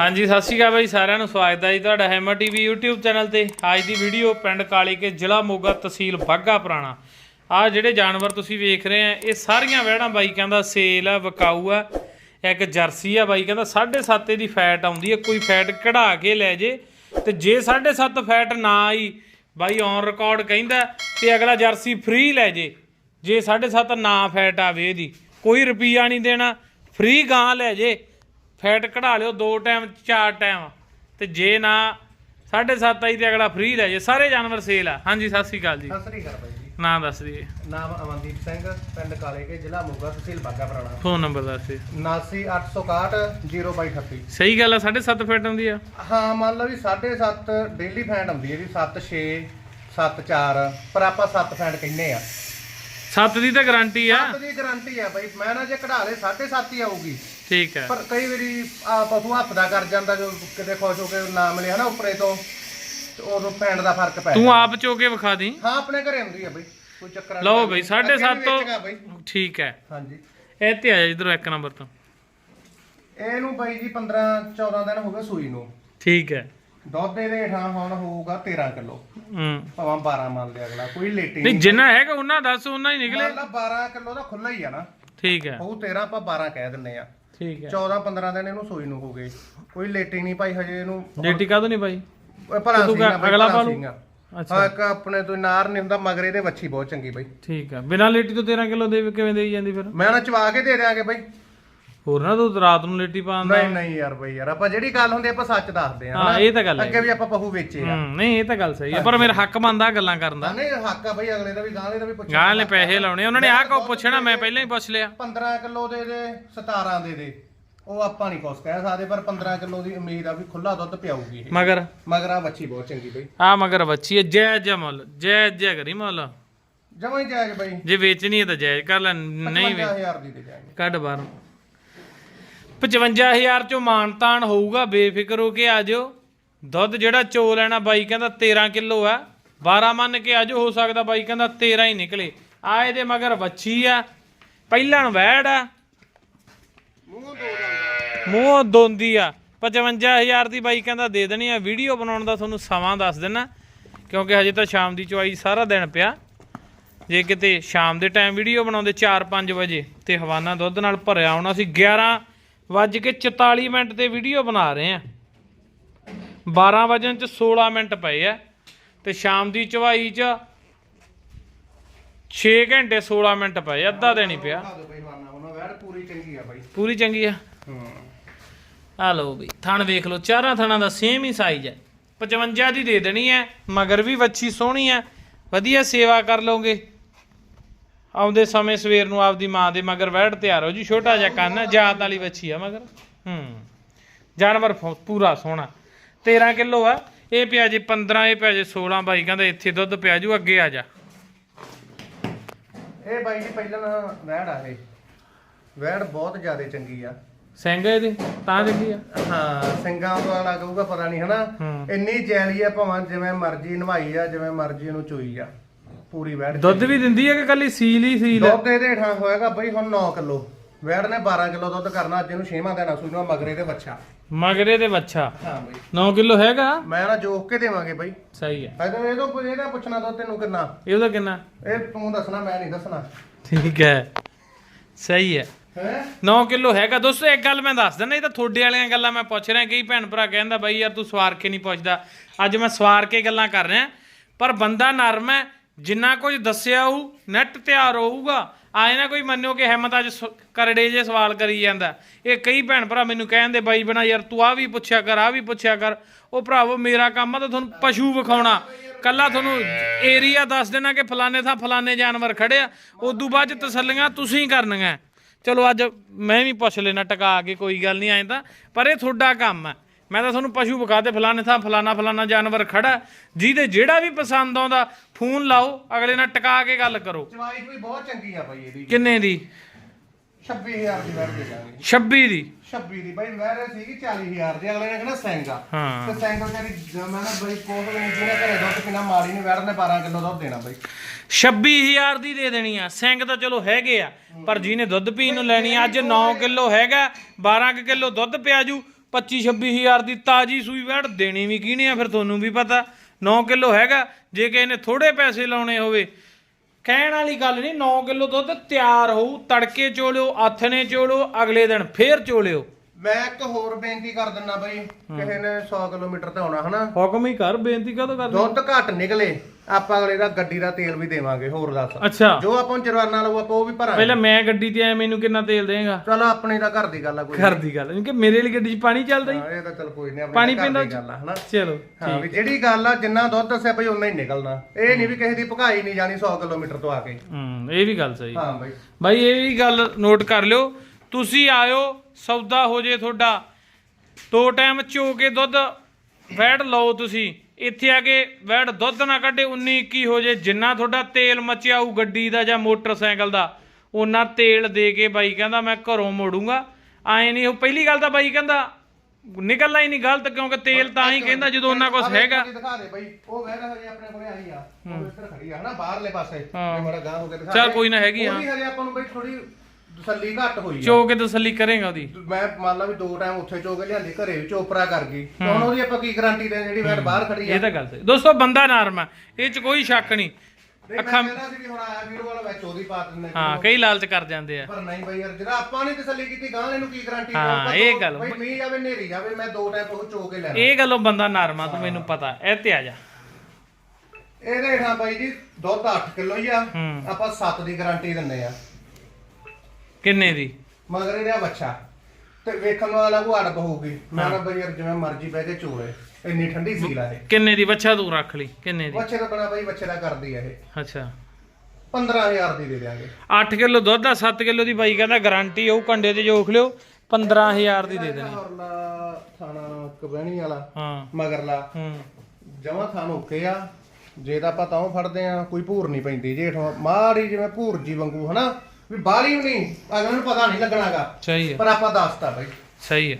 ਹਾਂਜੀ, ਸਤਿ ਸ਼੍ਰੀ ਅਕਾਲ ਬਾਈ, ਸਾਰਿਆਂ ਨੂੰ ਸਵਾਗਤ ਹੈ ਜੀ ਤੁਹਾਡਾ ਹੈਮਰ ਟੀਵੀ YouTube ਚੈਨਲ ਤੇ। ਅੱਜ ਦੀ ਵੀਡੀਓ ਪਿੰਡ ਕਾਲੀ ਕੇ ਜ਼ਿਲ੍ਹਾ ਮੋਗਾ ਤਹਿਸੀਲ ਬਾਘਾ ਪੁਰਾਣਾ। ਆ ਜਿਹੜੇ ਜਾਨਵਰ ਤੁਸੀਂ ਵੇਖ ਰਹੇ ਆ, ਇਹ ਸਾਰੀਆਂ ਵਹਿੜਾਂ ਬਾਈ ਕਹਿੰਦਾ ਸੇਲ ਆ, ਵਿਕਾਊ ਆ, ਇੱਕ ਜਰਸੀ ਆ ਬਾਈ ਕਹਿੰਦਾ 7.5 ਦੀ ਫੈਟ ਆਉਂਦੀ ਹੈ ਕੋਈ ਫੈਟ ਕਢਾ ਕੇ ਲੈ ਜੇ ਤੇ ਜੇ 7.5 ਫੈਟ ਨਾ ਆਈ, ਬਾਈ ਔਨ ਰਿਕਾਰਡ ਕਹਿੰਦਾ ਤੇ ਅਗਲਾ ਜਰਸੀ ਫ੍ਰੀ ਲੈ ਜੇ। ਜੇ 7.5 ਨਾ ਫੈਟ ਆਵੇ ਇਹਦੀ, ਕੋਈ ਰੁਪਈਆ ਨਹੀਂ ਦੇਣਾ ਫ੍ਰੀ ਗਾਂ ਲੈ ਜੇ। ਫੈਟ ਕਢਾ ਲਿਓ ਦੋ ਟਾਈਮ ਚਾਰ ਟਾਈਮ। ਤੇ ਜੇ ਨਾ 7.5 ਆਈ ਤੇ ਅਗਲਾ ਫ੍ਰੀ ਲੈ ਜੇ। ਸਾਰੇ ਜਾਨਵਰ ਸੇਲ ਆ। ਹਾਂਜੀ ਸਤਿ ਸ਼੍ਰੀ ਅਕਾਲ ਜੀ। ਸਤਿ ਸ੍ਰੀ ਅਕਾਲ ਬਾਈ ਜੀ। ਨਾਂ ਦੱਸ ਦਈਏ। ਨਾਮ ਅਮਨਦੀਪ ਸਿੰਘ ਪਿੰਡ ਕਾਲੇ ਕੇ ਜ਼ਿਲ੍ਹਾ ਮੋਗਾ ਤਹਿਸੀਲ ਬਾਗਾ ਪੁਰਾਣਾ। ਫੋਨ ਨੰਬਰ ਦੱਸ ਦਿਓ। 79861 02238 ਸਹੀ ਗੱਲ ਆ 7.5 ਫੈਟ ਆਉਂਦੀ ਆ। ਹਾਂ ਮੰਨ ਲਓ ਵੀ 7.5 ਡੇਲੀ ਫੈਂਟ ਆਉਂਦੀ ਹੈ ਜੀ। 7 6 7 4 ਪਰ ਆਪਾਂ 7 ਫੈਂਟ ਕਹਿੰਨੇ ਆ। 7 ਦੀ ਤਾਂ ਗਾਰੰਟੀ ਆ। 7 ਦੀ ਗਾਰੰਟੀ ਆ ਬਾਈ। ਮੈਂ ਨਾ ਜੇ ਕਢਾ ਲੇ 7.5 ਹੀ ਆਊਗੀ। ਠੀਕ ਹੈ। ਪਰ ਕਈ ਵਾਰੀ ਆ ਪਸ਼ੂ ਹੱਥ ਦਾ ਕਰ ਜਾਂਦਾ ਜੋ ਕਿਤੇ ਖੁਸ਼ ਹੋ ਕੇ ਨਾ ਮਿਲੇ ਹਨਾ ਉੱਪਰੇ ਤੋਂ ਤੇ ਉਦੋਂ ਫੈਂਟ ਦਾ ਫ਼ਰਕ ਪੈ ਤੂੰ ਜਾਂਦਾ। ਆਪ ਚੋ ਕੇ ਵਿਖਾ ਦੀ। ਹਾਂ ਆਪਣੇ ਘਰੇ ਹੁੰਦੀ ਆ ਬਾਈ ਕੋਈ ਚੱਕਰ ਵਾਲੀ ਲਓ ਗੱਲ ਬਈ ਨਹੀਂ। 7.5 ਅੱਗੇ ਵੀ ਵੇਚੇਗਾ ਤੋਂ ਠੀਕ ਹੈ। ਹਾਂਜੀ। ਇਹ ਤੇ ਆ ਜਾ ਇਧਰੋਂ ਇੱਕ ਨੰਬਰ ਤੋਂ। ਇਹਨੂੰ ਬਾਈ ਜੀ 15 14 ਦਿਨ ਹੋ ਗਏ ਸੂਈ ਨੂੰ। ਠੀਕ ਹੈ। ਦੁੱਧ ਦੇ ਹੇਠਾਂ ਹੁਣ ਹੋਊਗਾ 13 ਕਿਲੋ। ਹੂੰ। ਭਾਵੇਂ 12 ਮੰਨ ਲਿਆ ਅਗਲਾ ਕੋਈ ਲੇਟੀ ਨਹੀਂ ਜਿੰਨਾ ਹੈਗਾ ਉਹਨਾਂ ਦੱਸ ਉਹਨਾਂ ਹੀ ਨਿਕਲੇ। ਮੰਨ ਲਾ 12 ਕਿਲੋ ਦਾ ਖੁੱਲਾ ਹੀ ਆ ਨਾ। ਠੀਕ ਹੈ। ਉਹ 13 ਆਪਾਂ 12 ਕਹਿ ਦਿੰਨੇ ਆ। ਠੀਕ ਹੈ। 14 15 ਦਿਨ ਇਹਨੂੰ ਸੂਈ ਨੂੰ ਹੋ ਗਏ। ਕੋਈ ਲੇਟੀ ਨਹੀਂ ਭਾਈ ਹਜੇ ਇਹਨੂੰ ਡੇਟੀ ਕਾਹਦੋਂ ਨਹੀਂ ਓਏ ਭਲਾ ਤੂੰ ਸੀਗਾ ਅਗਲਾ ਪਾ ਲਊ? ਅੱਛਾ। ਹਾਂ ਇੱਕ ਆਪਣੇ ਤੋਂ ਨਾਰ ਨਹੀਂ ਹੁੰਦਾ ਮਗਰ ਇਹਦੇ ਵੱਛੀ ਬਹੁਤ ਚੰਗੀ ਬਾਈ ਠੀਕ ਹੈ। ਬਿਨਾਂ ਲੇਟੀ ਤੋਂ 13 ਕਿਲੋ ਦੇ ਕਿਵੇਂ ਦੇਈ ਜਾਂਦੀ ਫਿਰ? ਮੈਂ ਨਾ ਚਵਾ ਕੇ ਦੇ ਦਿਆਂਗੇ ਬਾਈ ਹੋਰ ਨਾ ਤੂੰ ਰਾਤ ਨੂੰ ਲੇਟੀ ਪਾਉਂਦਾ ਨਹੀਂ ਨਹੀਂ ਯਾਰ ਬਾਈ ਯਾਰ ਆਪਾਂ ਜਿਹੜੀ ਗੱਲ ਹੁੰਦੀ ਆਪਾਂ ਸੱਚ ਦੱਸਦੇ ਆ ਹਾਂ, ਹਨਾ? ਇਹ ਤਾਂ ਗੱਲ ਹੈ। ਅੱਗੇ ਵੀ ਆਪਾਂ ਪਹੂ ਵੇਚੇ ਆ। ਹੂੰ ਨਹੀਂ ਇਹ ਤਾਂ ਗੱਲ ਸਹੀ ਹੈ ਪਰ ਮੇਰਾ ਹੱਕ ਬਣਦਾ ਗੱਲਾਂ ਕਰਨ ਦਾ। ਹਾਂ, ਨਹੀਂ ਹੱਕ ਆ ਬਾਈ ਅਗਲੇ ਦਾ ਵੀ ਗਾਂ ਦੇ ਦਾ ਵੀ ਪੁੱਛਣਾ ਗਾਂ ਨੇ ਪੈਸੇ ਲਾਉਣੇ ਉਹਨਾਂ ਨੇ ਆਹ ਕੋ ਪੁੱਛਣਾ ਮੈਂ ਪਹਿਲਾਂ ਹੀ ਪੁੱਛ ਲਿਆ। 15 ਕਿਲੋ ਦੇ ਦੇ 17 ਦੇ ਦੇ ਉਹ ਆਪਾਂ ਨਹੀਂ ਕੁਛ ਕਹਿ ਸਕਦੇ ਪਰ 15 ਕਿਲੋ ਦੀ ਉਮੀਦ ਆ ਵੀ ਖੁੱਲਾ ਦੁੱਧ ਪਿਆਊਗੀ ਇਹ। ਮਗਰ? ਮਗਰ ਆ ਬੱਚੀ ਬਹੁਤ ਚੰਗੀ ਬਈ। ਆ ਮਗਰ ਬੱਚੀ ਹੈ ਜੈ ਜੈ ਮੁੱਲ ਜੈ ਜੈ ਕਰੀ ਮੁੱਲ। ਜਮਾਂ ਹੀ ਜਾਇਜ਼ ਬਈ। ਜੇ ਵੇਚਣੀ ਹੈ ਤਾਂ ਜਾਇਜ਼ ਕਰ ਲੈ ਨਹੀਂ ਵੇ 55000 ਦੀ ਦੇ ਜਾਏਗੇ। ਕੱਢ ਬਾਹਰ। 55000 ਚੋਂ ਮਾਨਤਾਨ ਹੋਊਗਾ, ਬੇਫਿਕਰ ਹੋ ਕੇ ਆ ਜਾਓ। ਦੁੱਧ ਜਿਹੜਾ ਚੋ ਲੈਣਾ, ਬਾਈ ਕਹਿੰਦਾ 13 ਕਿਲੋ ਆ। 12 ਮੰਨ ਕੇ ਆ ਹੋ ਸਕਦਾ ਬਾਈ ਕਹਿੰਦਾ 13 ਹੀ ਨਿਕਲੇ। ਆ ਇਹਦੇ ਮਗਰ ਵੱਛੀ ਆ, ਪਹਿਲਾਂ ਵੈੜ ਆ। ਮੂੰਹ ਦੋਂਦੀ ਆ। 55000 ਦੀ ਬਾਈ ਕਹਿੰਦਾ ਦੇ ਦੇਣੀ ਆ। ਵੀਡੀਓ ਬਣਾਉਣ ਦਾ ਤੁਹਾਨੂੰ ਸਮਾਂ ਦੱਸ ਦੇਣਾ ਕਿਉਂਕਿ ਹਜੇ ਤਾਂ ਸ਼ਾਮ ਦੀ ਚੁਆਈ ਸਾਰਾ ਦਿਨ ਪਿਆ। ਜੇ ਕਿਤੇ ਸ਼ਾਮ ਦੇ ਟਾਈਮ ਵੀਡੀਓ ਬਣਾਉਂਦੇ 4-5 ਵਜੇ, ਤੇ ਹਵਾਨਾ ਦੁੱਧ ਨਾਲ ਭਰਿਆ ਹੋਣਾ ਸੀ 11 ਵੱਜ ਕੇ 44 ਮਿੰਟ ਤੇ ਵੀਡੀਓ ਬਣਾ ਰਹੇ ਆ। 12 ਵਜਣ ਚ 16 ਮਿੰਟ ਪਏ ਆ ਤੇ ਸ਼ਾਮ ਦੀ ਚੁਆਈ ਚ 6 ਘੰਟੇ 16 ਮਿੰਟ ਪਏ ਅੱਧਾ ਦਿਨ ਹੀ ਪਿਆ। ਪੂਰੀ ਚੰਗੀ ਆ ਬਾਈ। ਪੂਰੀ ਚੰਗੀ ਆ? ਲਓ ਬਈ ਥਣ ਵੇਖ ਲਓ ਚਾਰਾਂ ਥਣਾਂ ਦਾ ਸੇਮ ਹੀ ਸਾਈਜ਼ ਹੈ 55 ਦੀ ਦੇ ਦੇਣੀ ਹੈ ਮਗਰ ਵੀ ਵੱਛੀ ਸੋਹਣੀ ਹੈ ਵਧੀਆ ਸੇਵਾ ਕਰ ਲਓਗੇ। ਆਉਂਦੇ ਸਮੇਂ ਸਵੇਰ ਨੂੰ ਆਪਦੀ ਮਾਂ ਦੇ ਮਗਰ ਵਹਿੜ ਤਿਆਰ ਹੋ ਜੀ ਛੋਟਾ ਜਿਹਾ ਕੰਨ ਜਾਤ ਵਾਲੀ ਵੱਛੀ ਆ ਮਗਰ। ਹੂੰ। ਜਾਨਵਰ ਪੂਰਾ ਸੋਹਣਾ। 13 ਕਿਲੋ ਆ। ਇਹ ਪਿਆ ਜੀ 15 ਇਹ ਪਿਆ ਜੀ 16 ਬਾਈ ਕਹਿੰਦਾ ਇੱਥੇ ਦੁੱਧ ਪਿਆ ਜੂ ਅੱਗੇ ਆ ਜਾ। ਇਹ ਬਾਈ ਜੀ ਪਹਿਲਾਂ ਵੈੜ ਆ ਇਹ। ਵੈੜ ਬਹੁਤ ਜ਼ਿਆਦਾ ਚੰਗੀ ਆ। ਸਿੰਘ ਇਹਦੇ ਤਾਂ ਚੰਗੀ ਆ। ਹਾਂ ਸਿੰਘਾਂ ਵਾਲਾ ਕਹੂਗਾ ਪਤਾ ਨਹੀਂ ਹਨਾ। ਇੰਨੀ ਜੈਲੀ ਆ ਭਾਵੇਂ ਜਿਵੇਂ ਮਰਜ਼ੀ ਨਵਾਈ ਆ ਜਿਵੇਂ ਮਰਜ਼ੀ ਇਹਨੂੰ ਚੋਈ ਆ। ਪੂਰੀ ਵੈੜ ਦੁੱਧ ਵੀ ਦਿੰਦੀ ਹੈ ਕਿ ਕੱਲੀ ਸੀਲ ਹੀ ਸੀਲ ਹੈ? ਦੁੱਧ ਇਹਦੇ ਹੇਠਾਂ ਹੋਏਗਾ ਬਈ ਹੁਣ 9 ਕਿਲੋ। ਵੈੜ ਨੇ 12 ਕਿਲੋ ਦੁੱਧ ਕਰਨਾ ਅੱਜ ਇਹਨੂੰ 6ਵਾਂ ਦੇਣਾ ਸੂਣਾ ਮਗਰੇ ਦੇ ਬੱਚਾ ਮਗਰੇ ਦੇ ਵੱਛਾ? ਹਾਂ ਬਈ। 9 ਕਿਲੋ ਹੈਗਾ? ਮੈਂ ਨਾ ਜੋਕ ਕੇ ਦੇਵਾਂਗੇ ਬਈ। ਸਹੀ ਹੈ। ਅਜੇ ਇਹ ਤੋਂ ਇਹਦਾ ਪੁੱਛਣਾ ਦੁੱਧ ਤੈਨੂੰ ਕਿੰਨਾ? ਇਹਦਾ ਕਿੰਨਾ? ਇਹ ਤੂੰ ਦੱਸਣਾ ਮੈਂ ਨਹੀਂ ਦੱਸਣਾ। ਠੀਕ ਹੈ। ਸਹੀ ਹੈ। ਹੈ? 9 ਕਿਲੋ ਹੈਗਾ। ਦੋਸਤੋ ਇੱਕ ਗੱਲ ਮੈਂ ਦੱਸ ਦਿੰਦਾ ਇਹ ਤਾਂ ਤੁਹਾਡੇ ਵਾਲੀਆਂ ਗੱਲਾਂ ਮੈਂ ਪੁੱਛ ਰਿਹਾ। ਕਈ ਭੈਣ ਭਰਾ ਕਹਿੰਦਾ ਬਾਈ ਯਾਰ ਤੂੰ ਸਵਾਰ ਕੇ ਨਹੀਂ ਪੁੱਛਦਾ। ਅੱਜ ਮੈਂ ਸਵਾਰ ਕੇ ਗੱਲਾਂ ਕਰ ਰਿਹਾ ਪਰ ਬੰਦਾ ਨਰਮ ਹੈ ਜਿੰਨਾ ਕੁਝ ਦੱਸਿਆ ਉਹ ਨੈਟ ਤਿਆਰ ਹੋਊਗਾ। ਆਏ ਨਾ ਕੋਈ ਮੰਨਿਓ ਕਿ ਹਿੰਮਤ ਅੱਜ ਸ- ਕਰੜੇ ਜੇ ਸਵਾਲ ਕਰੀ ਜਾਂਦਾ। ਇਹ ਕਈ ਭੈਣ ਭਰਾ ਮੈਨੂੰ ਕਹਿੰਦੇ, ਬਾਈ ਬਣਾ ਯਾਰ, ਤੂੰ ਆ ਵੀ ਪੁੱਛਿਆ ਕਰ ਆ ਵੀ ਪੁੱਛਿਆ ਕਰ। ਉਹ ਭਰਾਵੋ, ਮੇਰਾ ਕੰਮ ਆ ਤਾਂ ਤੁਹਾਨੂੰ ਪਸ਼ੂ ਵਿਖਾਉਣਾ। ਕੱਲਾ ਤੁਹਾਨੂੰ ਏਰੀਆ ਦੱਸ ਦੇਣਾ ਕਿ ਫਲਾਣੇ ਥਾਂ ਫਲਾਣੇ ਜਾਨਵਰ ਖੜੇ ਆ। ਉਦੋਂ ਬਾਅਦ ਚ ਤਸੱਲੀਆਂ ਤੁਸੀਂ ਕਰਨੀਆਂ। ਚਲੋ ਅੱਜ ਮੈਂ ਵੀ ਪੁੱਛ ਲੈਣਾ, ਟਕਾ ਕੇ, ਕੋਈ ਗੱਲ ਨਹੀਂ ਆਏ ਤਾਂ। ਪਰ ਇਹ ਤੁਹਾਡਾ ਕੰਮ ਹੈ ਮੈਂ ਤਾਂ ਤੁਹਾਨੂੰ ਪਸ਼ੂ ਵਿਖਾ ਦੇ ਫਲਾਣੇ ਥਾਂ ਫਲਾਣਾ ਫਲਾਣਾ ਜਾਨਵਰ ਖੜਾ। ਜਿਹਦੇ ਜਿਹੜਾ ਵੀ ਪਸੰਦ ਆਉਂਦਾ ਫੋਨ ਲਾਓ ਅਗਲੇ ਨਾਲ ਟਕਾ ਕੇ ਗੱਲ ਕਰੋ। ਚਵਾਈ ਵੀ ਬਹੁਤ ਚੰਗੀ ਆ ਬਾਈ ਇਹਦੀ। ਕਿੰਨੇ ਦੀ? 26000 ਦੀ ਵੈੜ ਦੇ ਦਾਂਗੇ 26 ਦੀ। 26 ਦੀ। ਬਾਈ ਵੈੜ ਸੀਗੀ 40000 ਦੀ ਅਗਲੇ ਨੇ ਕਹਿੰਦਾ ਸੈਂਗਾ। ਹਾਂ। ਤੇ ਸੈਂਗਾ ਕਹਿੰਦੀ ਮੈਂ ਨਾ ਬਈ ਕੋਹ ਨਹੀਂ ਜਿਹਨੇ ਘਰੇ ਦੁੱਧ ਕਿੰਨਾ ਮਾੜੀ ਨਹੀਂ ਵੈੜ ਨੇ 12 ਕਿਲੋ ਦੁੱਧ ਦੇਣਾ ਬਾਈ। 26000 ਦੀ ਦੇ ਦੇਣੀ ਆ। ਸਿੰਘ ਤਾਂ ਚਲੋ ਹੈਗੇ ਆ ਪਰ ਜਿਹਨੇ ਦੁੱਧ ਪੀਣ ਨੂੰ ਲੈਣੀ ਆ ਅੱਜ 9 ਕਿਲੋ ਹੈਗਾ 12 ਕਿਲੋ ਦੁੱਧ ਪਿਆ ਜੂ 25 26000 ਦੀ ਤਾਜੀ ਸੂਈ ਵੈੜ, ਦੇਣੀ ਵੀ ਕਿਹਨੇ ਆ ਫਿਰ ਤੁਹਾਨੂੰ ਵੀ ਪਤਾ। 9 ਕਿਲੋ ਹੈਗਾ, ਜੇ ਕਿਸੇ ਨੇ ਥੋੜੇ ਪੈਸੇ ਲਾਉਣੇ ਹੋਵੇ। ਕਹਿਣ ਵਾਲੀ ਗੱਲ ਨਹੀਂ 9 ਕਿਲੋ ਦੁੱਧ ਤਿਆਰ ਹੋਊ, ਤੜਕੇ ਚੋਲਿਓ, ਆਥਣੇ ਚੋਲਿਓ, ਅਗਲੇ ਦਿਨ ਫੇਰ ਚੋਲਿਓ। ਮੈਂ ਇੱਕ ਹੋਰ ਬੇਨਤੀ ਕਰ ਦਿੰਦਾ ਬਈ ਕਿਸੇ ਨੇ 100 ਕਿਲੋਮੀਟਰ ਤੇ ਆਉਣਾ ਹਨਾ? ਹੁਕਮ ਹੀ ਕਰ ਬੇਨਤੀ ਕਦੋਂ ਕਰਦੀ ਦੁੱਧ ਘੱਟ ਨਿਕਲੇ ਆਪਾਂ ਅਗਲੇ ਦਾ ਗੱਡੀ ਦਾ ਤੇਲ ਵੀ ਦੇਵਾਂਗੇ ਹੋਰ ਦੱਸ। ਅੱਛਾ। ਜੋ ਆਪਾਂ ਨੂੰ ਜਰਵਾਨਾ ਲਊ ਆਪਾਂ ਉਹ ਵੀ ਭਰਾਂਗੇ। ਪਹਿਲਾਂ ਮੈਂ ਗੱਡੀ ਤੇ ਆਇਆ ਮੈਨੂੰ ਕਿੰਨਾ ਤੇਲ ਦੇਗਾ ਚਲੋ ਆਪਣੀ ਤਾਂ ਘਰ ਦੀ ਗੱਲ ਆ ਕੋਈ ਘਰ ਦੀ ਗੱਲ ਕਿ ਮੇਰੇ ਲਈ ਗੱਡੀ 'ਚ ਪਾਣੀ ਚੱਲਦਾ ਹੀ। ਹਾਂ, ਇਹ ਤਾਂ ਚਲ ਕੋਈ ਨਹੀਂ ਪਾਣੀ ਪੀਂਦਾ ਦੀ ਗੱਲ ਆ ਹਨਾ? ਚਲੋ ਹਾਂ ਵੀ ਜਿਹੜੀ ਗੱਲ ਆ ਜਿੰਨਾ ਦੁੱਧ ਦੱਸਿਆ ਬਈ ਉਨਾ ਹੀ ਨਿਕਲਣਾ। ਇਹ ਨਹੀਂ ਵੀ ਕਿਸੇ ਦੀ ਭਕਾਈ ਨਹੀਂ ਜਾਣੀ 100 ਕਿਲੋਮੀਟਰ ਤੋਂ ਆ ਕੇ। ਹੂੰ ਇਹ ਵੀ ਗੱਲ ਸਹੀ। ਹਾਂ ਬਈ। ਬਾਈ ਇਹ ਵੀ ਗੱਲ ਨੋਟ ਕਰ ਲਿਓ। ਤੁਸੀਂ ਆਇਓ ਸੌਦਾ ਹੋ ਜੇ ਤੁਹਾਡਾ ਦੋ ਟਾਈਮ ਚੋ ਕੇ ਦੁੱਧ ਵੈੜ ਲਓ ਤੁਸੀਂ ਇੱਥੇ ਆ ਕੇ ਵੈੜ ਦੁੱਧ ਨਾ ਕੱਢੇ 19 21 ਹੋ ਜੇ ਜਿੰਨਾ ਤੁਹਾਡਾ ਤੇਲ ਮਚਿਆ ਹੋਊ ਗੱਡੀ ਦਾ ਜਾਂ ਮੋਟਰਸਾਈਕਲ ਦਾ ਉਹਨਾਂ ਤੇਲ ਦੇ ਕੇ ਬਾਈ ਕਹਿੰਦਾ ਮੈਂ ਘਰੋਂ ਮੋੜੂੰਗਾ ਆਏ ਨਹੀਂ ਉਹ ਪਹਿਲੀ ਗੱਲ ਤਾਂ ਬਾਈ ਕਹਿੰਦਾ ਨਿਕਲਣਾ ਹੀ ਨਹੀਂ ਗਲਤ ਕਿਉਂਕਿ ਤੇਲ ਤਾਂ ਹੀ ਕਹਿੰਦਾ ਜਦੋਂ ਉਹਨਾਂ ਕੋਲ ਹੈਗਾ ਦਿਖਾ ਦੇ ਬਈ ਉਹ ਵੈੜ ਹਜੇ ਆਪਣੇ ਕੋਲੇ ਆਈ ਆ ਉਹ ਇੱਧਰ ਖੜੀ ਆ ਹਨਾ ਬਾਹਰਲੇ ਪਾਸੇ। ਜੇ ਗਾਂ ਹੋ ਕੇ ਦਿਖਾ ਚੱਲ। ਕੋਈ ਨਾ ਹੈਗੀ, ਉਹ ਹਾਂ। ਵੀ ਹਜੇ ਆਪਾਂ ਨੂੰ ਬਈ ਥੋੜੀ ਤਸੱਲੀ ਘੱਟ ਹੋਈ ਆ। ਚੋ ਕੇ ਤਸੱਲੀ ਕਰੇਗਾ ਉਹਦੀ। ਮੈਂ ਮੰਨ ਲਾ ਵੀ ਦੋ ਟਾਈਮ ਉੱਥੇ ਚੋ ਕੇ ਲਿਆਂਦੀ ਘਰੇ ਵੀ ਚੋਪਰਾ ਕਰ ਗਈ। ਤੇ ਹੁਣ ਉਹਦੀ ਆਪਾਂ ਕੀ ਗਾਰੰਟੀ ਦੇ ਜਿਹੜੀ ਵੈੜ ਬਾਹਰ ਖੜੀ ਆ? ਇਹ ਤਾਂ ਗੱਲ ਸਹੀ। ਦੋਸਤੋ ਬੰਦਾ ਨਰਮ ਇਹ ਚ ਕੋਈ ਸ਼ੱਕ ਨਹੀਂ। ਨਹੀਂ, ਅੱਖਾਂ ਮੈਂ ਕਹਿੰਦਾ ਸੀ ਵੀ ਹੁਣ ਆਇਆ ਵੀਰ ਵਾਲਾ ਵਿੱਚ ਉਹਦੀ ਪਾ ਦਿੰਦੇ ਹਾਂ ਕਈ ਲਾਲਚ ਕਰ ਜਾਂਦੇ ਆ। ਪਰ ਨਹੀਂ ਬਈ ਯਾਰ ਜਿਹੜਾ ਆਪਾਂ ਨੇ ਤਸੱਲੀ ਕੀਤੀ ਗਾਂ ਇਹਨੂੰ ਕੀ ਗਾਰੰਟੀ ਹਾਂ, ਇਹ ਗੱਲ। ਬਈ ਮੀਂਹ ਜਾਵੇ ਨੇਰੀ ਜਾਵੇ ਮੈਂ ਦੋ ਟਾਈਮ ਉਹ ਚੋ ਕੇ ਲੈਣਾ ਇਹ ਗੱਲੋਂ ਬੰਦਾ ਨਰਮ ਆ ਤੂੰ ਮੈਨੂੰ ਪਤਾ। ਇਹ ਤੇ ਆ ਜਾ। ਇਹਦੇ ਹੇਠਾਂ ਬਾਈ ਜੀ ਦੁੱਧ 8 ਕਿਲੋ ਹੀ ਆ। ਹੂੰ। ਆਪਾਂ 7 ਦੀ ਗਾਰੰਟੀ ਦਿੰਦੇ ਆ। ਕਿੰਨੇ ਦੀ? ਮਗਰ ਇਹਦਾ ਬੱਚਾ। ਤੇ ਵੇਖਣ ਵਾਲਾ ਕੋ ਅੜਬ ਹੋਊਗੀ ਮੈਂ ਬਈ ਯਾਰ ਜਿਵੇਂ ਮਰਜ਼ੀ ਬਹਿ ਕੇ ਚੋਲੇ। ਇੰਨੀ ਠੰਡੀ ਸੀਲ ਆ ਇਹ। ਕਿੰਨੇ ਦੀ? ਬੱਚਾ ਤੂੰ ਰੱਖ ਲਈ। ਕਿੰਨੇ ਦੀ? ਬੱਚੇ ਦਾ ਬਣਾ ਬਈ ਬੱਚੇ ਦਾ ਕਰਦੀ ਆ ਇਹ। ਅੱਛਾ। 15000 ਦੀ ਦੇ ਦਿਆਂਗੇ। 8 ਕਿਲੋ ਦੁੱਧ ਆ 7 ਕਿਲੋ ਦੀ ਬਾਈ ਕਹਿੰਦਾ ਗਾਰੰਟੀ ਹੋਊ ਕੰਡੇ ਤੇ ਜੋਖ ਲਿਓ 15000 ਦੀ ਦੇ ਦੇਣੀ। ਹਰਲਾ ਥਾਣਾ ਕਬਹਿਣੀ ਵਾਲਾ ਹਾਂ। ਮਗਰਲਾ ਹੂੰ। ਜਮਾ ਥਾਣ ਓਕੇ ਆ। ਜੇ ਤਾਂ ਆਪਾਂ ਤਾਂ ਫੜਦੇ ਆ ਕੋਈ ਭੂਰ ਨਹੀਂ ਪੈਂਦੀ। ਜੇ ਹੇਠੋਂ ਮਾੜੀ ਜਿਵੇਂ ਭੂਰ ਜੀ ਵਾਂਗੂ ਹਨਾ ਵੀ ਬਾਹਲੀ ਵੀ ਨਹੀਂ ਅਗਲੇ ਨੂੰ ਪਤਾ ਨਹੀਂ ਲੱਗਣਾਗਾ। ਸਹੀ ਹੈ। ਪਰ ਆਪਾਂ ਦੱਸਤਾ ਬਈ। ਸਹੀ ਹੈ।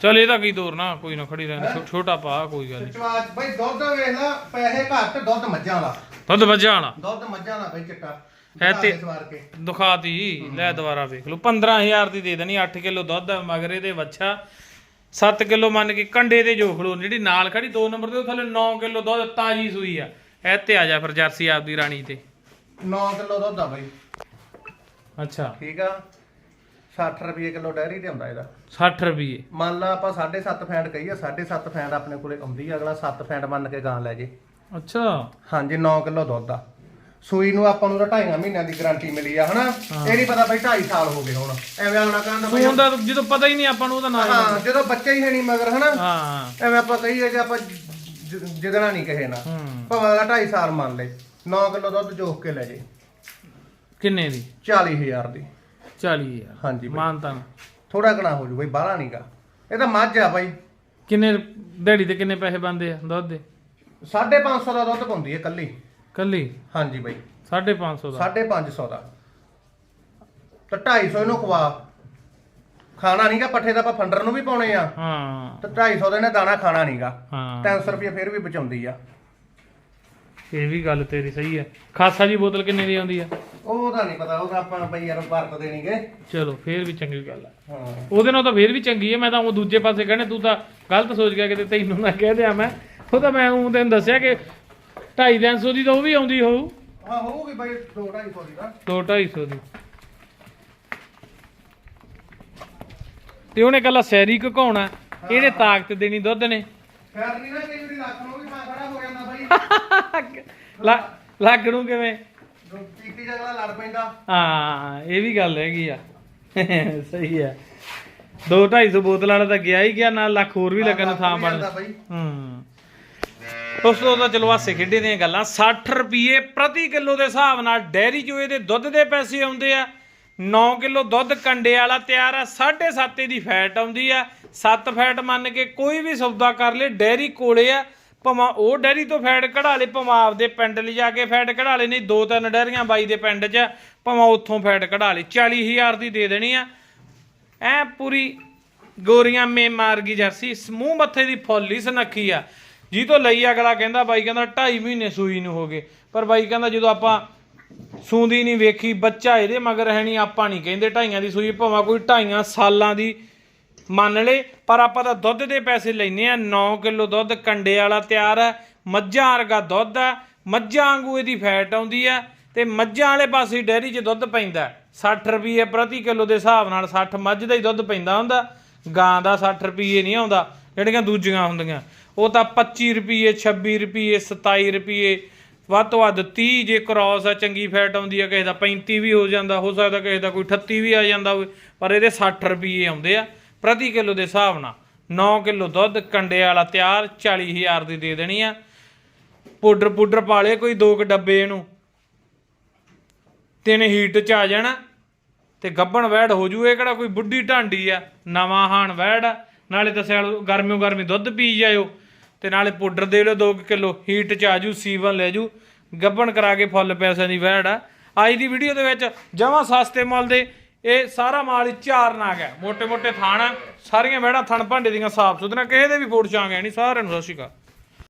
ਚਲ ਇਹਦਾ ਕੀ ਦੂਰ ਨਾ ਕੋਈ ਨਾ ਖੜੀ ਰਹਿਣ ਛੋ- ਛੋਟਾ ਪਾ ਕੋਈ ਗੱਲ ਨਹੀਂ। ਚਵਾਜ ਬਈ ਦੁੱਧ ਵੇਖ ਲੈ ਪੈਸੇ ਘੱਟ ਦੁੱਧ ਮੱਝਾਂ ਵਾਲਾ। ਦੁੱਧ ਵੱਜਾ ਵਾਲਾ? ਦੁੱਧ ਮੱਝਾਂ ਦਾ ਬਈ ਚਿੱਟਾ। ਹੈ ਤੇ- ਦਿਖਾ ਦੇ ਸਵਾਰ ਕੇ। ਦੁਖਾਤੀ ਲੈ ਦੁਬਾਰਾ ਵੇਖ ਲਓ। 15000 ਦੀ ਦੇ ਦੇਣੀ 8 ਕਿਲੋ ਦੁੱਧ ਆ, ਮਗਰ ਇਹਦੇ ਵੱਛਾ। 7 ਕਿਲੋ ਮੰਨ ਕੇ ਕੰਡੇ ਤੇ ਜੋਖ ਲਓ ਜਿਹੜੀ ਨਾਲ ਖੜੀ 2 ਨੰਬਰ ਤੇ ਉਹ ਥੱਲੇ 9 ਕਿਲੋ ਦੁੱਧ ਤਾਜੀ ਸੂਈ ਆ। ਇਹ ਤੇ ਆ ਜਾ ਫਿਰ ਜਰਸੀ ਆਪਦੀ ਰਾਣੀ ਤੇ। 9 ਕਿਲੋ ਦੁੱਧ ਆ ਬਈ। ਅੱਛਾ। ਠੀਕ ਆ? 60 ਰੁਪਏ ਕਿਲੋ ਡੈਰੀ ਤੇ ਆਉਂਦਾ ਇਹਦਾ। 60 ਰੁਪਏ। ਮੰਨ ਲਾ ਆਪਾਂ 7.5 ਫੈਂਡ ਕਹੀਏ 7.5 ਫੈਂਡ ਆਪਣੇ ਕੋਲੇ ਆਉਂਦੀ ਆ ਅਗਲਾ 7 ਫੈਂਡ ਮੰਨ ਕੇ ਗਾਂ ਲੈ ਜੇ। ਅੱਛਾ। ਹਾਂਜੀ 9 ਕਿਲੋ ਦੁੱਧ ਆ। ਸੂਈ ਨੂੰ ਆਪਾਂ ਨੂੰ ਤਾਂ ਢਾਈਆਂ ਮਹੀਨਿਆਂ ਦੀ ਗਾਰੰਟੀ ਮਿਲੀ ਆ ਹਨਾ? ਇਹ ਨਹੀਂ ਪਤਾ ਬਈ 2.5 ਸਾਲ ਹੋ ਗਏ ਹੁਣ। ਐਵੇਂ ਆਉਣਾ ਕਹਿੰਦਾ ਬਈ? ਫੋਨ ਦਾ ਤਾਂ ਜਦੋਂ ਪਤਾ ਹੀ ਨਹੀਂ ਆਪਾਂ ਨੂੰ ਉਹਦਾ ਨਾਮ ਹਾਂ ਜਦੋਂ ਬੱਚੇ ਹੀ ਹੈ ਨਹੀਂ ਮਗਰ ਹਨਾ? ਹਾਂ। ਐਵੇਂ ਆਪਾਂ ਕਹੀਏ ਕਿ ਆਪਾਂ ਜ- ਜਿੱਦਣਾ ਨਹੀਂ ਕਹੇ ਨਾ ਭਾਵੇਂ ਅਗਲਾ 2.5 ਸਾਲ ਮੰਨ ਲੇ। 9 ਕਿਲੋ ਦੁੱਧ ਜੋਖ ਕੇ ਲੈ ਜੇ। ਕਿੰਨੇ ਦੀ? 40000 ਦੀ। 40 ਯਾਰ ਹਾਂਜੀ ਬਈ। ਮਾਨਤਾ ਥੋੜਾ ਘਣਾ ਹੋ ਜੂ ਬਈ ਬਾਹਲਾ ਨਹੀਂਗਾ ਇਹ ਤਾਂ ਮੱਝ ਆ ਬਾਈ। ਕਿੰਨੇ ਦਿਹਾੜੀ ਤੇ ਕਿੰਨੇ ਪੈਸੇ ਬੰਦੇ ਆ ਦੁੱਧ ਦੇ? 550 ਦਾ ਦੁੱਧ ਪਾਉਂਦੀ ਹੈ ਕੱਲੀ ਕੱਲੀ ਹਾਂਜੀ ਬਾਈ। 550 ਦਾ। 550 ਦਾ। ਤਾਂ 250 ਇਹਨੂੰ ਖਵਾ। ਖਾਣਾ ਨਹੀਂਗਾ ਪੱਠੇ ਦਾ ਆਪਾਂ ਫੰਡਰ ਨੂੰ ਵੀ ਪਾਉਣੇ ਆ। ਹਾਂ। ਤਾਂ 250 ਦਾ ਇਹਨੇ ਦਾਣਾ ਖਾਣਾ ਨਹੀਂਗਾ ਹਾਂ। 300 ਰੁਪਏ ਫਿਰ ਵੀ ਬਚਾਉਂਦੀ ਆ। ਇਹ ਵੀ ਗੱਲ ਤੇਰੀ ਸਹੀ ਹੈ ਖਾਸਾ ਜੀ ਬੋਤਲ ਕਿੰਨੇ ਦੀ ਆਉਂਦੀ ਆ? ਉਹਦਾ ਨਹੀਂ ਪਤਾ ਉਹਦਾ ਆਪਾਂ ਬਈ ਯਾਰ ਵਰਤਦੇ ਨਹੀਂਗੇ ਚਲੋ ਫੇਰ ਵੀ ਚੰਗੀ ਗੱਲ ਆ। ਹਾਂ। ਉਹਦੇ ਨਾਲ ਤਾਂ ਫੇਰ ਵੀ ਚੰਗੀ ਹੈ ਮੈਂ ਤਾਂ ਉਹ ਦੂਜੇ ਪਾਸੇ ਕਹਿੰਦੇ ਤੂੰ ਤਾਂ ਗਲਤ ਸੋਚ ਗਿਆ ਕਿਤੇ ਤੈਨੂੰ ਨਾ ਕਹਿ ਦਿਆਂ ਮੈਂ। ਉਹ ਤਾਂ ਮੈਂ ਉਹ ਤੈਨੂੰ ਦੱਸਿਆ ਕਿ 250 ਦੀ ਤਾਂ ਉਹ ਵੀ ਆਉਂਦੀ ਹੋਊ। ਹਾਂ ਹੋਊਗੀ ਬਾਈ 2 250 ਦੀ ਦਾ 2 250 ਦੀ। ਤੇ ਉਹਨੇ ਕੱਲਾ ਸੈਰੀ ਘਕਾਉਣਾ ਇਹਨੇ ਤਾਕਤ ਦੇਣੀ ਦੁੱਧ ਨੇ? ਫਿਰ ਨਹੀਂ ਨਾ ਕਈ ਵਾਰੀ ਲੱਖ ਨੂੰ ਵੀ ਥਾਂ ਖੜਾ ਹੋ ਜਾਂਦਾ ਬਾਈ। ਲਾ- ਲੱਗ ਨੂੰ ਕਿਵੇਂ? ਪੀਤੀ ਜਗਲਾ ਲੜ ਪੈਂਦਾ। ਹਾਂ ਇਹ ਵੀ ਗੱਲ ਹੈਗੀ ਆ। ਸਹੀ ਆ 2 250 ਬੋਤਲਾਂ ਤਾਂ ਗਿਆ ਹੀ ਗਿਆ ਨਾਲ ਲੱਖ ਹੋਰ ਵੀ ਲੱਗਣ ਨੂੰ ਥਾਂ ਬਣ ਹੂੰ। ਉਸ ਤੋਂ ਤਾਂ ਚਲੋ ਹਾਸੇ ਖੇਡੇ ਦੀਆਂ ਗੱਲਾਂ 60 ਰੁਪਏ ਪ੍ਰਤੀ ਕਿਲੋ ਦੇ ਹਿਸਾਬ ਨਾਲ ਡੈਰੀ ਚੋਂ ਇਹਦੇ ਦੁੱਧ ਦੇ ਪੈਸੇ ਆਉਂਦੇ ਆ। 9 ਕਿਲੋ ਦੁੱਧ ਕੰਡੇ ਵਾਲਾ ਤਿਆਰ ਆ 7.5 ਦੀ ਫੈਟ ਆਉਂਦੀ ਆ। 7 ਫੈਟ ਮੰਨ ਕੇ ਕੋਈ ਵੀ ਸੌਦਾ ਕਰ ਲੇ ਡੈਰੀ ਕੋਲੇ ਆ। ਭਾਵੇਂ ਉਹ ਡੈਰੀ ਤੋਂ ਫੈਟ ਕਢਾ ਲੇ, ਭਾਵੇਂ ਆਪਦੇ ਪਿੰਡ ਲਿਜਾ ਕੇ ਫੈਟ ਕਢਾ ਲੇ, ਨਹੀਂ ਦੋ ਤਿੰਨ ਡੈਰੀਆਂ ਬਾਈ ਦੇ ਪਿੰਡ 'ਚ, ਭਾਵੇਂ ਉੱਥੋਂ ਫੈਟ ਕਢਾ ਲੇ 40000 ਦੀ ਦੇ ਦੇਣੀ ਆ। ਐ ਪੂਰੀ ਗੋਰੀਆਂ ਮੇ ਮਾਰ ਗਈ ਜਰਸੀ, ਸਮੂਹ ਮੱਥੇ ਦੀ ਫੁੱਲੀ ਸਨੱਖੀ ਆ। ਜੀ ਤੋਂ ਲਈ ਅਗਲਾ ਕਹਿੰਦਾ, ਬਾਈ ਕਹਿੰਦਾ 2.5 ਮਹੀਨੇ ਸੂਈ ਨੂੰ ਹੋ ਗਏ। ਪਰ ਬਾਈ ਕਹਿੰਦਾ ਜਦੋਂ ਆਪਾਂ ਸੂੰਦੀ ਨਹੀਂ ਵੇਖੀ, ਬੱਚਾ ਇਹਦੇ ਮਗਰ ਹੈ ਨਹੀਂ, ਆਪਾਂ ਨਹੀਂ ਕਹਿੰਦੇ ਢਾਈਆਂ ਦੀ ਸੂਈ, ਭਾਵੇਂ ਕੋਈ ਢਾਈਆਂ ਸਾਲਾਂ ਦੀ ਮੰਨ ਲਏ, ਪਰ ਆਪਾਂ ਤਾਂ ਦੁੱਧ ਦੇ ਪੈਸੇ ਲੈਨੇ ਆ 9 ਕਿਲੋ ਦੁੱਧ, ਕੰਡੇ ਵਾਲਾ ਤਿਆਰ ਹੈ, ਮੱਝਾਂ ਵਰਗਾ ਦੁੱਧ ਹੈ, ਮੱਝਾਂ ਵਾਂਗੂ ਇਹਦੀ ਫੈਟ ਆਉਂਦੀ ਹੈ ਤੇ ਮੱਝਾਂ ਵਾਲੇ ਪਾਸੇ ਡੈਰੀ 'ਚ ਦੁੱਧ ਪੈਂਦਾ 60 ਰੁਪਏ ਪ੍ਰਤੀ ਕਿਲੋ ਦੇ ਹਿਸਾਬ ਨਾਲ 60 ਮੱਝ ਦਾ ਹੀ ਦੁੱਧ ਪੈਂਦਾ ਹੁੰਦਾ, ਗਾਂ ਦਾ 60 ਰੁਪਏ ਨਹੀਂ ਆਉਂਦਾ, ਜਿਹੜੀਆਂ ਦੂਜੀਆਂ ਹੁੰਦੀਆਂ। ਉਹ ਤਾਂ 25 ਰੁਪਏ 26 ਰੁਪਏ 27 ਰੁਪਏ ਵੱਧ ਤੋਂ ਵੱਧ 30 ਜੇ ਕ੍ਰਾਸ ਆ ਚੰਗੀ ਫੈਟ ਆਉਂਦੀ ਆ ਕਿਸੇ ਦਾ 35 ਵੀ ਹੋ ਜਾਂਦਾ, ਹੋ ਸਕਦਾ ਕਿਸੇ ਦਾ ਕੋਈ 38 ਵੀ ਆ ਜਾਂਦਾ ਹੋਵੇ, ਪਰ ਇਹਦੇ 60 ਰੁਪਏ ਆਉਂਦੇ ਆ। ਪ੍ਰਤੀ ਕਿਲੋ ਦੇ ਹਿਸਾਬ ਨਾਲ 9 ਕਿਲੋ ਦੁੱਧ, ਕੰਡੇ ਵਾਲਾ ਤਿਆਰ 40000 ਦੀ ਦੇ ਦੇਣੀ ਆ। ਪਾਊਡਰ ਪਾਊਡਰ ਪਾ ਲਿਆ ਕੋਈ ਦੋ ਕੁ ਡੱਬੇ ਇਹਨੂੰ। ਤੇ ਹੀਟ ਚ ਆ ਜਾਣਾ ਤੇ ਗੱਬਣ ਵੈੜ ਹੋ ਜੂ। ਇਹ ਕਿਹੜਾ ਕੋਈ ਬੁੱਢੀ ਢਾਂਡੀ ਆ? ਨਵਾਂ ਹਾਣ ਵੈੜ ਆ। ਨਾਲੇ ਦੱਸਿਆ ਗਰਮੀਓ ਗਰਮੀ ਦੁੱਧ ਪੀ ਜਾਇਓ। ਤੇ ਨਾਲੇ ਪਾਊਡਰ ਦੇ ਲਿਓ 2 ਕਿਲੋ। ਹੀਟ ਚ ਆ ਜੂ, ਸੀਵਨ ਲੈ ਜੂ। ਗੱਬਣ ਕਰਾ ਕੇ ਫੁੱਲ ਪੈਸਿਆਂ ਦੀ ਵੈੜ ਆ। ਅੱਜ ਦੀ ਵੀਡੀਓ ਦੇ ਵਿੱਚ ਜਮਾ ਸਸਤੇ ਮੁੱਲ ਦੇ ਇਹ ਸਾਰਾ ਮਾਲ ਚਾਰ ਨਾਗ ਹੈ। ਮੋٹے ਮੋٹے ਥਾਣ ਸਾਰੀਆਂ ਵਹਿੜਾ ਥਣ ਭਾਂਡੇ ਦੀਆਂ ਸਾਫ਼ ਸੁਥਰਾ ਕਿਸੇ ਦੇ ਵੀ ਫੋੜ ਚਾਂਗੇ ਨਹੀਂ, ਸਾਰਿਆਂ ਨੂੰ ਸਤਿ ਸ਼੍ਰੀ ਅਕਾਲ।